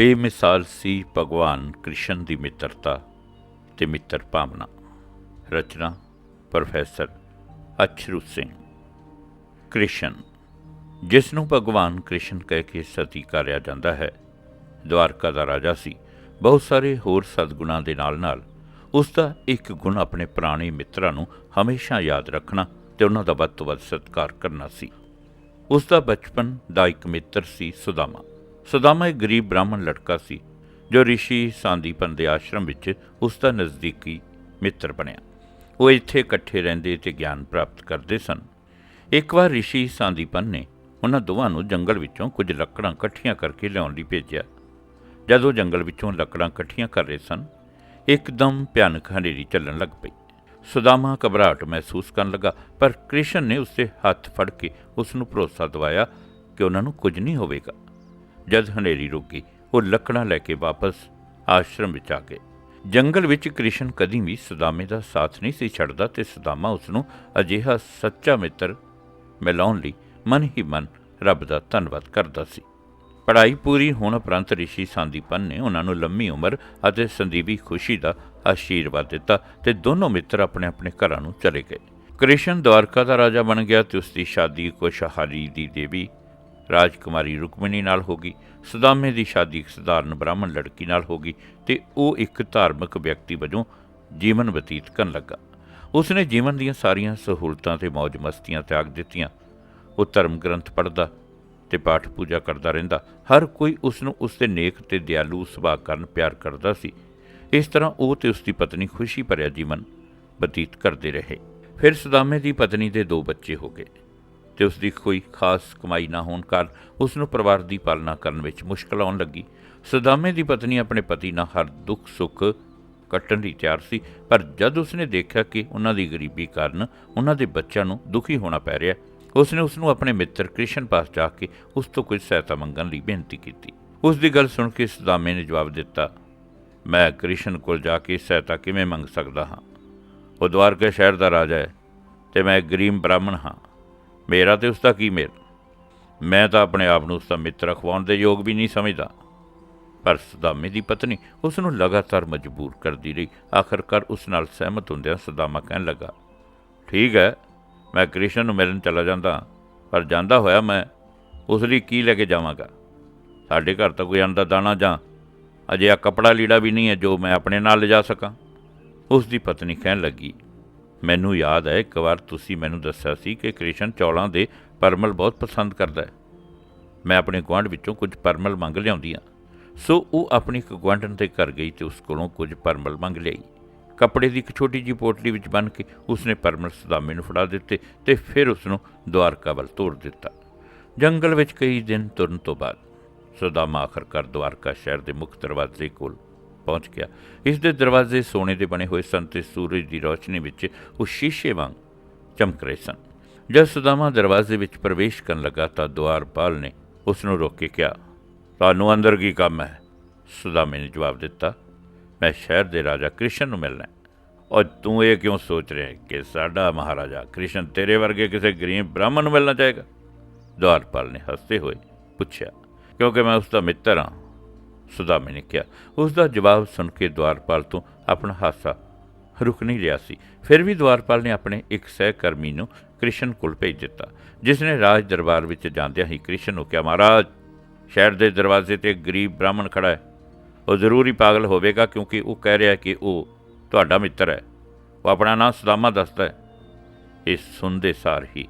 ਬੇਮਿਸਾਲ ਸੀ ਭਗਵਾਨ ਕ੍ਰਿਸ਼ਨ ਦੀ ਮਿੱਤਰਤਾ ਤੇ ਮਿੱਤਰ ਭਾਵਨਾ। ਰਚਨਾ ਪ੍ਰੋਫੈਸਰ ਅਛਰੂ ਸਿੰਘ। ਕ੍ਰਿਸ਼ਨ। ਜਿਸ ਨੂੰ ਭਗਵਾਨ ਕ੍ਰਿਸ਼ਨ ਕਹਿ ਕੇ ਸਤੀ ਕਰਿਆ ਜਾਂਦਾ ਹੈ, ਦਵਾਰਕਾ ਦਾ ਰਾਜਾ ਸੀ। ਬਹੁਤ ਸਾਰੇ ਹੋਰ ਸਦਗੁਣਾਂ ਦੇ ਨਾਲ-ਨਾਲ ਉਸ ਦਾ ਇੱਕ ਗੁਣ ਆਪਣੇ ਪੁਰਾਣੇ ਮਿੱਤਰਾਂ ਨੂੰ ਹਮੇਸ਼ਾ ਯਾਦ ਰੱਖਣਾ ਤੇ ਉਹਨਾਂ ਦਾ ਵੱਧ ਤੋਂ ਵੱਧ ਸਤਿਕਾਰ ਕਰਨਾ ਸੀ। ਉਸ ਦਾ ਬਚਪਨ ਦਾ ਇੱਕ ਮਿੱਤਰ ਸੀ ਸੁਦਾਮਾ। ਸਦਾਮਾ ਇੱਕ ਗਰੀਬ ਬ੍ਰਾਹਮਣ ਲੜਕਾ ਸੀ, ਜੋ ਰਿਸ਼ੀ ਸਾਂਦੀਪਨ ਦੇ ਆਸ਼ਰਮ ਵਿੱਚ ਉਸ ਦਾ ਨਜ਼ਦੀਕੀ ਮਿੱਤਰ ਬਣਿਆ। ਉਹ ਇੱਥੇ ਇਕੱਠੇ ਰਹਿੰਦੇ ਤੇ ਗਿਆਨ ਪ੍ਰਾਪਤ ਕਰਦੇ ਸਨ। ਇੱਕ ਵਾਰ ਰਿਸ਼ੀ ਸਾਂਦੀਪਨ ਨੇ ਉਹਨਾਂ ਦੋਵਾਂ ਨੂੰ ਜੰਗਲ ਵਿੱਚੋਂ ਕੁਝ ਲੱਕੜਾਂ ਇਕੱਠੀਆਂ ਕਰਕੇ ਲਿਆਉਣ ਲਈ ਭੇਜਿਆ। ਜਦ ਉਹ ਜੰਗਲ ਵਿੱਚੋਂ ਲੱਕੜਾਂ ਇਕੱਠੀਆਂ ਕਰ ਰਹੇ ਸਨ, ਇੱਕਦਮ ਭਿਆਨਕ ਹਨੇਰੀ ਚੱਲਣ ਲੱਗ ਪਈ। ਸੁਦਾਮਾ ਘਬਰਾਹਟ ਮਹਿਸੂਸ ਕਰਨ ਲੱਗਾ, ਪਰ ਕ੍ਰਿਸ਼ਨ ਨੇ ਉਸਦੇ ਹੱਥ ਫੜ ਕੇ ਉਸ ਨੂੰ ਭਰੋਸਾ ਦਿਵਾਇਆ ਕਿ ਉਹਨਾਂ ਨੂੰ ਕੁਝ ਨਹੀਂ ਹੋਵੇਗਾ। ਜਦ ਹਨੇਰੀ ਰੁਕ ਗਈ ਉਹ ਲੱਕੜਾਂ ਲੈ ਕੇ ਵਾਪਸ ਆਸ਼ਰਮ ਵਿੱਚ ਆ ਗਏ। ਜੰਗਲ ਵਿੱਚ ਕ੍ਰਿਸ਼ਨ ਕਦੀ ਵੀ ਸਦਾਮੇ ਦਾ ਸਾਥ ਨਹੀਂ ਸੀ ਛੱਡਦਾ ਤੇ ਸਦਾਮਾ ਉਸ ਨੂੰ ਅਜਿਹਾ ਸੱਚਾ ਮਿੱਤਰ ਮਿਲਾਉਣ ਲਈ ਮਨ ਹੀ ਮਨ ਰੱਬ ਦਾ ਧੰਨਵਾਦ ਕਰਦਾ ਸੀ। ਪੜ੍ਹਾਈ ਪੂਰੀ ਹੋਣ ਉਪਰੰਤ ਰਿਸ਼ੀ ਸਾਂਦੀਪਨ ਨੇ ਉਹਨਾਂ ਨੂੰ ਲੰਮੀ ਉਮਰ ਅਤੇ ਸੰਦੀਵੀ ਖੁਸ਼ੀ ਦਾ ਆਸ਼ੀਰਵਾਦ ਦਿੱਤਾ ਤੇ ਦੋਨੋਂ ਮਿੱਤਰ ਆਪਣੇ ਆਪਣੇ ਘਰਾਂ ਨੂੰ ਚਲੇ ਗਏ। ਕ੍ਰਿਸ਼ਨ ਦਵਾਰਕਾ ਦਾ ਰਾਜਾ ਬਣ ਗਿਆ ਤੇ ਉਸ ਦੀ ਸ਼ਾਦੀ ਕੁਸ਼ਹਾਲੀ ਦੀ ਦੇਵੀ ਰਾਜਕੁਮਾਰੀ ਰੁਕਮਣੀ ਨਾਲ ਹੋ ਗਈ, ਸੁਦਾਮੇ ਦੀ ਸ਼ਾਦੀ ਇੱਕ ਸਧਾਰਨ ਬ੍ਰਾਹਮਣ ਲੜਕੀ ਨਾਲ ਹੋ ਗਈ ਤੇ ਉਹ ਇੱਕ ਧਾਰਮਿਕ ਵਿਅਕਤੀ ਵਜੋਂ ਜੀਵਨ ਬਤੀਤ ਕਰਨ ਲੱਗਾ। ਉਸਨੇ ਜੀਵਨ ਦੀਆਂ ਸਾਰੀਆਂ ਸਹੂਲਤਾਂ ਤੇ ਮौज ਮਸਤੀਆਂ ਤਿਆਗ ਦਿੱਤੀਆਂ। ਉਹ ਧਰਮ ਗ੍ਰੰਥ ਪੜ੍ਹਦਾ ਤੇ ਪਾਠ ਪੂਜਾ ਕਰਦਾ ਰਹਿੰਦਾ। ਹਰ ਕੋਈ ਉਸ ਨੂੰ ਉਸ ਦੇ ਨੇਕ ਤੇ ਦਿਆਲੂ ਸੁਭਾਅ ਕਾਰਨ ਪਿਆਰ ਕਰਦਾ ਸੀ। ਇਸ ਤਰ੍ਹਾਂ ਉਹ ਤੇ ਉਸ ਦੀ ਪਤਨੀ ਖੁਸ਼ੀ ਭਰਿਆ ਜੀਵਨ ਬਤੀਤ ਕਰਦੇ ਰਹੇ। ਫਿਰ ਸੁਦਾਮੇ ਦੀ ਪਤਨੀ ਦੇ ਦੋ ਬੱਚੇ ਹੋ ਗਏ। ਤੇ ਉਸ ਦੀ ਕੋਈ ਖਾਸ ਕਮਾਈ ਨਾ ਹੋਣ ਕਾਰਨ ਉਸ ਨੂੰ ਪਰਿਵਾਰ ਦੀ ਪਾਲਣਾ ਕਰਨ ਵਿੱਚ ਮੁਸ਼ਕਲ ਆਉਣ ਲੱਗੀ। ਸਦਾਮੇ ਦੀ ਪਤਨੀ ਆਪਣੇ ਪਤੀ ਨਾਲ ਹਰ ਦੁੱਖ ਸੁੱਖ ਕੱਟਣ ਲਈ ਤਿਆਰ ਸੀ, ਪਰ ਜਦ ਉਸਨੇ ਦੇਖਿਆ ਕਿ ਉਹਨਾਂ ਦੀ ਗਰੀਬੀ ਕਾਰਨ ਉਹਨਾਂ ਦੇ ਬੱਚਿਆਂ ਨੂੰ ਦੁਖੀ ਹੋਣਾ ਪੈ ਰਿਹਾ, ਉਸਨੇ ਉਸ ਨੂੰ ਆਪਣੇ ਮਿੱਤਰ ਕ੍ਰਿਸ਼ਨ ਪਾਸ ਜਾ ਕੇ ਉਸ ਤੋਂ ਕੁਝ ਸਹਾਇਤਾ ਮੰਗਣ ਲਈ ਬੇਨਤੀ ਕੀਤੀ। ਉਸ ਦੀ ਗੱਲ ਸੁਣ ਕੇ ਸਦਾਮੇ ਨੇ ਜਵਾਬ ਦਿੱਤਾ, ਮੈਂ ਕ੍ਰਿਸ਼ਨ ਕੋਲ ਜਾ ਕੇ ਸਹਾਇਤਾ ਕਿਵੇਂ ਮੰਗ ਸਕਦਾ ਹਾਂ? ਉਹ ਦਵਾਰਕਾ ਸ਼ਹਿਰ ਦਾ ਰਾਜਾ ਹੈ ਤੇ ਮੈਂ ਗਰੀਬ ਬ੍ਰਾਹਮਣ ਹਾਂ। ਮੇਰਾ ਤੇ ਉਸ ਦਾ ਕੀ ਮੇਲ? ਮੈਂ ਤਾਂ ਆਪਣੇ ਆਪ ਨੂੰ ਉਸ ਦਾ ਮਿੱਤਰ ਅਖਵਾਉਣ ਦੇ ਯੋਗ ਵੀ ਨਹੀਂ ਸਮਝਦਾ। ਪਰ ਸਦਾਮੇ ਦੀ ਪਤਨੀ ਉਸ ਨੂੰ ਲਗਾਤਾਰ ਮਜਬੂਰ ਕਰਦੀ ਰਹੀ। ਆਖਰਕਾਰ ਉਸ ਨਾਲ ਸਹਿਮਤ ਹੁੰਦਿਆਂ ਸਦਾਮਾ ਕਹਿਣ ਲੱਗਾ, ਠੀਕ ਹੈ, ਮੈਂ ਕ੍ਰਿਸ਼ਨ ਨੂੰ ਮਿਲਣ ਚਲਾ ਜਾਂਦਾ, ਪਰ ਜਾਂਦਾ ਹੋਇਆ ਮੈਂ, ਉਸ ਲਈ ਕੀ ਲੈ ਕੇ ਜਾਵਾਂਗਾ? ਸਾਡੇ ਘਰ ਤਾਂ ਕੋਈ ਅੰਨ ਦਾ ਦਾਣਾ ਜਾਂ ਅਜੇ ਆ ਕਪੜਾ ਲੀੜਾ ਵੀ ਨਹੀਂ ਹੈ ਜੋ ਮੈਂ ਆਪਣੇ ਨਾਲ ਲਿਜਾ ਸਕਾਂ। ਉਸ ਦੀ ਪਤਨੀ ਕਹਿਣ ਲੱਗੀ ਮੈਨੂੰ ਯਾਦ ਹੈ, ਇੱਕ ਵਾਰ ਤੁਸੀਂ ਮੈਨੂੰ ਦੱਸਿਆ ਸੀ ਕਿ ਕ੍ਰਿਸ਼ਨ ਚੌਲਾਂ ਦੇ ਪਰਮਲ ਬਹੁਤ ਪਸੰਦ ਕਰਦਾ ਹੈ। ਮੈਂ ਆਪਣੇ ਗੁਆਂਢ ਵਿੱਚੋਂ ਕੁਝ ਪਰਮਲ ਮੰਗ ਲਿਆਉਂਦੀ ਹਾਂ। ਸੋ ਉਹ ਆਪਣੀ ਇੱਕ ਗੁਆਂਢਣ ਦੇ ਘਰ ਗਈ ਤੇ ਉਸ ਕੋਲੋਂ ਕੁਝ ਪਰਮਲ ਮੰਗ ਲਈ ਕੱਪੜੇ ਦੀ ਇੱਕ ਛੋਟੀ ਜਿਹੀ ਪੋਟਲੀ ਵਿੱਚ ਬੰਨ ਕੇ ਉਸਨੇ ਪਰਮਲ ਸਦਾਮੇ ਨੂੰ ਫੜਾ ਦਿੱਤੇ ਤੇ ਫਿਰ ਉਸ ਨੂੰ ਦੁਆਰਕਾ ਵੱਲ ਤੋੜ ਦਿੱਤਾ। ਜੰਗਲ ਵਿੱਚ ਕਈ ਦਿਨ ਤੁਰਨ ਤੋਂ ਬਾਅਦ ਸਦਾਮਾ ਆਖਰਕਾਰ ਦੁਆਰਕਾ ਸ਼ਹਿਰ ਦੇ ਮੁੱਖ ਦਰਵਾਜ਼ੇ ਕੋਲ ਪਹੁੰਚ ਗਿਆ। ਇਸ ਦੇ ਦਰਵਾਜ਼ੇ ਸੋਨੇ ਦੇ ਬਣੇ ਹੋਏ ਸਨ ਤੇ ਸੂਰਜ ਦੀ ਰੋਸ਼ਨੀ ਵਿੱਚ ਉਹ ਸ਼ੀਸ਼ੇ ਵਾਂਗ ਚਮਕ ਰਹੇ ਸਨ। ਜਦ ਸੁਦਾਮਾ ਦਰਵਾਜ਼ੇ ਵਿੱਚ ਪ੍ਰਵੇਸ਼ ਕਰਨ ਲੱਗਾ ਤਾਂ ਦੁਆਰਪਾਲ ਨੇ ਉਸ ਨੂੰ ਰੋਕ ਕੇ ਕਿਹਾ, ਤੁਹਾਨੂੰ ਅੰਦਰ ਕੀ ਕੰਮ ਹੈ? ਸੁਦਾਮੇ ਨੇ ਜਵਾਬ ਦਿੱਤਾ, ਮੈਂ ਸ਼ਹਿਰ ਦੇ ਰਾਜਾ ਕ੍ਰਿਸ਼ਨ ਨੂੰ ਮਿਲਣਾ ਹੈ। ਔਰ ਤੂੰ ਇਹ ਕਿਉਂ ਸੋਚ ਰਿਹਾ ਕਿ ਸਾਡਾ ਮਹਾਰਾਜਾ ਕ੍ਰਿਸ਼ਨ ਤੇਰੇ ਵਰਗੇ ਕਿਸੇ ਗਰੀਬ ਬ੍ਰਾਹਮਣ ਨੂੰ ਮਿਲਣਾ ਚਾਹੇਗਾ? ਦੁਆਰਪਾਲ ਨੇ ਹੱਸਦੇ ਹੋਏ ਪੁੱਛਿਆ, ਕਿਉਂਕਿ ਮੈਂ ਉਸ ਦਾ ਮਿੱਤਰ ਹਾਂ ਸੁਦਾਮੇ ਨੇ ਕਿਹਾ। ਉਸ ਦਾ ਜਵਾਬ ਸੁਣ ਕੇ ਦੁਆਰਪਾਲ ਤੋਂ ਆਪਣਾ ਹਾਸਾ ਰੁਕ ਨਹੀਂ ਰਿਹਾ ਸੀ। ਫਿਰ ਵੀ ਦੁਆਰਪਾਲ ਨੇ ਆਪਣੇ ਇੱਕ ਸਹਿਕਰਮੀ ਨੂੰ ਕ੍ਰਿਸ਼ਨ ਕੋਲ ਭੇਜ ਦਿੱਤਾ। ਜਿਸ ਨੇ ਰਾਜ ਦਰਬਾਰ ਵਿੱਚ ਜਾਂਦਿਆਂ ਹੀ ਕ੍ਰਿਸ਼ਨ ਨੂੰ ਕਿਹਾ, ਮਹਾਰਾਜ, ਸ਼ਹਿਰ ਦੇ ਦਰਵਾਜ਼ੇ ਤੇ ਗਰੀਬ ਬ੍ਰਾਹਮਣ ਖੜਾ ਹੈ। ਉਹ ਜ਼ਰੂਰੀ ਪਾਗਲ ਹੋਵੇਗਾ ਕਿਉਂਕਿ ਉਹ ਕਹਿ ਰਿਹਾ ਕਿ ਉਹ ਤੁਹਾਡਾ ਮਿੱਤਰ ਹੈ। ਉਹ ਆਪਣਾ ਨਾਮ ਸੁਦਾਮਾ ਦੱਸਦਾ ਹੈ। ਇਹ ਸੁਣਦੇ ਸਾਰ ਹੀ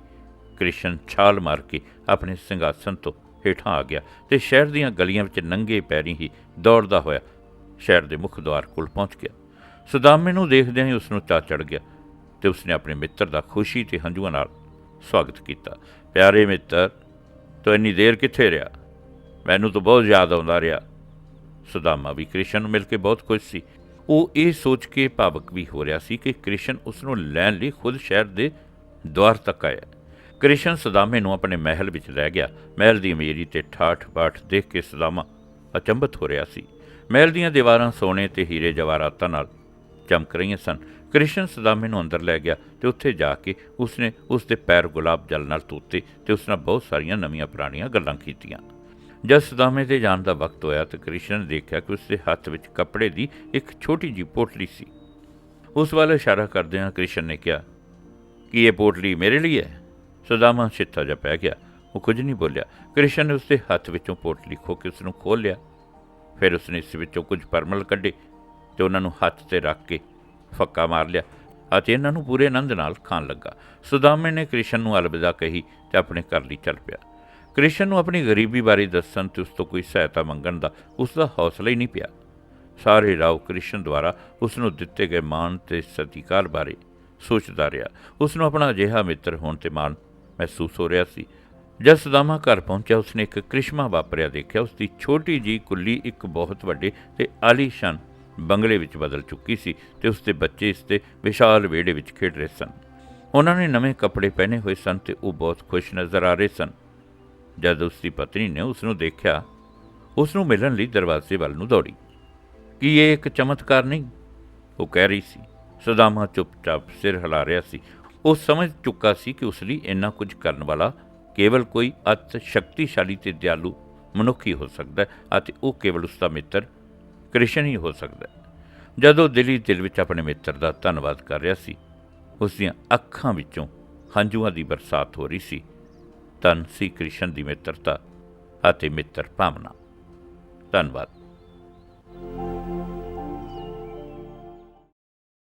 ਕ੍ਰਿਸ਼ਨ ਛਾਲ ਮਾਰ ਕੇ ਆਪਣੇ ਸਿੰਘਾਸਨ ਤੋਂ ਹੇਠਾਂ ਆ ਗਿਆ ਤੇ ਸ਼ਹਿਰ ਦੀਆਂ ਗਲੀਆਂ ਵਿੱਚ ਨੰਗੇ ਪੈਰੀ ਹੀ ਦੌੜਦਾ ਹੋਇਆ ਸ਼ਹਿਰ ਦੇ ਮੁੱਖ ਦੁਆਰ ਕੋਲ ਪਹੁੰਚ ਗਿਆ। ਸੁਦਾਮੇ ਨੂੰ ਦੇਖਦਿਆਂ ਹੀ ਉਸ ਨੂੰ ਚਾ ਚੜ ਗਿਆ ਤੇ ਉਸਨੇ ਆਪਣੇ ਮਿੱਤਰ ਦਾ ਖੁਸ਼ੀ ਤੇ ਹੰਝੂਆਂ ਨਾਲ ਸਵਾਗਤ ਕੀਤਾ। ਪਿਆਰੇ ਮਿੱਤਰ, ਤੂੰ ਇੰਨੀ ਦੇਰ ਕਿੱਥੇ ਰਿਹਾ? ਮੈਨੂੰ ਤਾਂ ਬਹੁਤ ਯਾਦ ਆਉਂਦਾ ਰਿਹਾ। ਸੁਦਾਮਾ ਵੀ ਕ੍ਰਿਸ਼ਨ ਨੂੰ ਮਿਲ ਕੇ ਬਹੁਤ ਖੁਸ਼ ਸੀ। ਉਹ ਇਹ ਸੋਚ ਕੇ ਭਾਵਕ ਵੀ ਹੋ ਰਿਹਾ ਸੀ ਕਿ ਕ੍ਰਿਸ਼ਨ ਉਸ ਨੂੰ ਲੈਣ ਲਈ ਖੁਦ ਸ਼ਹਿਰ ਦੇ ਦੁਆਰ ਤੱਕ ਆਇਆ। ਕ੍ਰਿਸ਼ਨ ਸਦਾਮੇ ਨੂੰ ਆਪਣੇ ਮਹਿਲ ਵਿੱਚ ਲੈ ਗਿਆ। ਮਹਿਲ ਦੀ ਅਮੀਰੀ ਤੇ ਠਾਠ ਬਾਠ ਦੇਖ ਕੇ ਸਦਾਮਾ ਅਚੰਭਿਤ ਹੋ ਰਿਹਾ ਸੀ। ਮਹਿਲ ਦੀਆਂ ਦੀਵਾਰਾਂ ਸੋਨੇ ਤੇ ਹੀਰੇ ਜਵਾਹਰਾਤਾਂ ਨਾਲ ਚਮਕ ਰਹੀਆਂ ਸਨ। ਕ੍ਰਿਸ਼ਨ ਸਦਾਮੇ ਨੂੰ ਅੰਦਰ ਲੈ ਗਿਆ ਤੇ ਉੱਥੇ ਜਾ ਕੇ ਉਸਨੇ ਉਸ ਦੇ ਪੈਰ ਗੁਲਾਬ ਜਲ ਨਾਲ ਧੋਤੇ ਤੇ ਉਸ ਨਾਲ ਬਹੁਤ ਸਾਰੀਆਂ ਨਵੀਆਂ ਪੁਰਾਣੀਆਂ ਗੱਲਾਂ ਕੀਤੀਆਂ। ਜਦ ਸਦਾਮੇ ਦੇ ਜਾਣ ਦਾ ਵਕਤ ਹੋਇਆ ਤਾਂ ਕ੍ਰਿਸ਼ਨ ਨੇ ਦੇਖਿਆ ਕਿ ਉਸ ਦੇ ਹੱਥ ਵਿੱਚ ਕੱਪੜੇ ਦੀ ਇੱਕ ਛੋਟੀ ਜਿਹੀ ਪੋਟਲੀ ਸੀ। ਉਸ ਵੱਲ ਇਸ਼ਾਰਾ ਕਰਦਿਆਂ ਕ੍ਰਿਸ਼ਨ ਨੇ ਕਿਹਾ, ਕਿ ਇਹ ਪੋਟਲੀ ਮੇਰੇ ਲਈ ਹੈ? ਸੁਦਾਮਾ ਛਿੱਤਾ ਜਿਹਾ ਪੈ ਗਿਆ। ਉਹ ਕੁਝ ਨਹੀਂ ਬੋਲਿਆ। ਕ੍ਰਿਸ਼ਨ ਨੇ ਉਸਦੇ ਹੱਥ ਵਿੱਚੋਂ ਪੋਟਲੀ ਖੋ ਕੇ ਉਸ ਨੂੰ ਖੋਲ੍ਹ ਲਿਆ। ਫਿਰ ਉਸਨੇ ਇਸ ਵਿੱਚੋਂ ਕੁਝ ਪਰਮਲ ਕੱਢੇ ਤੇ ਉਹਨਾਂ ਨੂੰ ਹੱਥ ਤੇ ਰੱਖ ਕੇ ਫੱਕਾ ਮਾਰ ਲਿਆ ਅਤੇ ਇਹਨਾਂ ਨੂੰ ਪੂਰੇ ਆਨੰਦ ਨਾਲ ਖਾਣ ਲੱਗਾ। ਸੁਦਾਮੇ ਨੇ ਕ੍ਰਿਸ਼ਨ ਨੂੰ ਅਲਵਿਦਾ ਕਹੀ ਤੇ ਆਪਣੇ ਘਰ ਲਈ ਚੱਲ ਪਿਆ। ਕ੍ਰਿਸ਼ਨ ਨੂੰ ਆਪਣੀ ਗਰੀਬੀ ਬਾਰੇ ਦੱਸਣ ਤੇ ਉਸ ਤੋਂ ਕੋਈ ਸਹਾਇਤਾ ਮੰਗਣ ਦਾ ਉਸ ਦਾ ਹੌਸਲਾ ਹੀ ਨਹੀਂ ਪਿਆ। ਸਾਰੇ ਰਾਓ ਕ੍ਰਿਸ਼ਨ ਦੁਆਰਾ ਉਸ ਨੂੰ ਦਿੱਤੇ ਗਏ ਮਾਣ ਤੇ ਸਤਿਕਾਰ ਬਾਰੇ ਸੋਚਦਾ ਰਿਹਾ। ਉਸ ਨੂੰ ਆਪਣਾ ਅਜਿਹਾ ਮਿੱਤਰ ਹੋਣ ਤੇ ਮਾਣ ਮਹਿਸੂਸ ਹੋ ਰਿਹਾ ਸੀ। ਜਦ ਸਦਾਮਾ ਘਰ ਪਹੁੰਚਿਆ, ਉਸਨੇ ਇੱਕ ਕ੍ਰਿਸ਼ਮਾ ਵਾਪਰਿਆ ਦੇਖਿਆ। ਉਸਦੀ ਛੋਟੀ ਜੀ ਕੁੱਲੀ ਇੱਕ ਬਹੁਤ ਵੱਡੇ ਤੇ ਆਲੀਸ਼ਾਨ ਬੰਗਲੇ ਵਿੱਚ ਬਦਲ ਚੁੱਕੀ ਸੀ ਤੇ ਉਸਦੇ ਬੱਚੇ ਇਸ ਦੇ ਵਿਸ਼ਾਲ ਵਿਹੜੇ ਵਿੱਚ ਖੇਡ ਰਹੇ ਸਨ। ਉਹਨਾਂ ਨੇ ਨਵੇਂ ਕੱਪੜੇ ਪਹਿਨੇ ਹੋਏ ਸਨ ਤੇ ਉਹ ਬਹੁਤ ਖੁਸ਼ ਨਜ਼ਰ ਆ ਰਹੇ ਸਨ। ਜਦ ਉਸਦੀ ਪਤਨੀ ਨੇ ਉਸ ਨੂੰ ਦੇਖਿਆ ਉਸ ਨੂੰ ਮਿਲਣ ਲਈ ਦਰਵਾਜ਼ੇ ਵੱਲ ਨੂੰ ਦੌੜੀ। ਕੀ ਇਹ ਇੱਕ ਚਮਤਕਾਰ ਨਹੀਂ? ਉਹ ਕਹਿ ਰਹੀ ਸੀ। ਸੁਦਾਮਾ ਚੁੱਪਚਾਪ ਸਿਰ ਹਿਲਾ ਰਿਹਾ ਸੀ। ਉਹ ਸਮਝ ਚੁੱਕਾ ਸੀ ਕਿ ਉਸ ਲਈ ਇੰਨਾ ਕੁਝ ਕਰਨ ਵਾਲਾ ਕੇਵਲ ਕੋਈ ਅਤ ਸ਼ਕਤੀਸ਼ਾਲੀ ਤੇ ਦਿਆਲੂ ਮਨੁੱਖ ਹੀ ਹੋ ਸਕਦਾ ਹੈ ਅਤੇ ਉਹ ਕੇਵਲ ਉਸ ਦਾ ਮਿੱਤਰ ਕ੍ਰਿਸ਼ਨ ਹੀ ਹੋ ਸਕਦਾ ਹੈ। ਜਦੋਂ ਦਿਲੀ ਦਿਲ ਵਿੱਚ ਆਪਣੇ ਮਿੱਤਰ ਦਾ ਧੰਨਵਾਦ ਕਰ ਰਿਹਾ ਸੀ ਉਸ ਦੀਆਂ ਅੱਖਾਂ ਵਿੱਚੋਂ ਹੰਝੂਆਂ ਦੀ ਬਰਸਾਤ ਹੋ ਰਹੀ ਸੀ, ਧੰਨ ਸੀ ਕ੍ਰਿਸ਼ਨ ਦੀ ਮਿੱਤਰਤਾ ਅਤੇ ਮਿੱਤਰ ਭਾਵਨਾ। ਧੰਨਵਾਦ।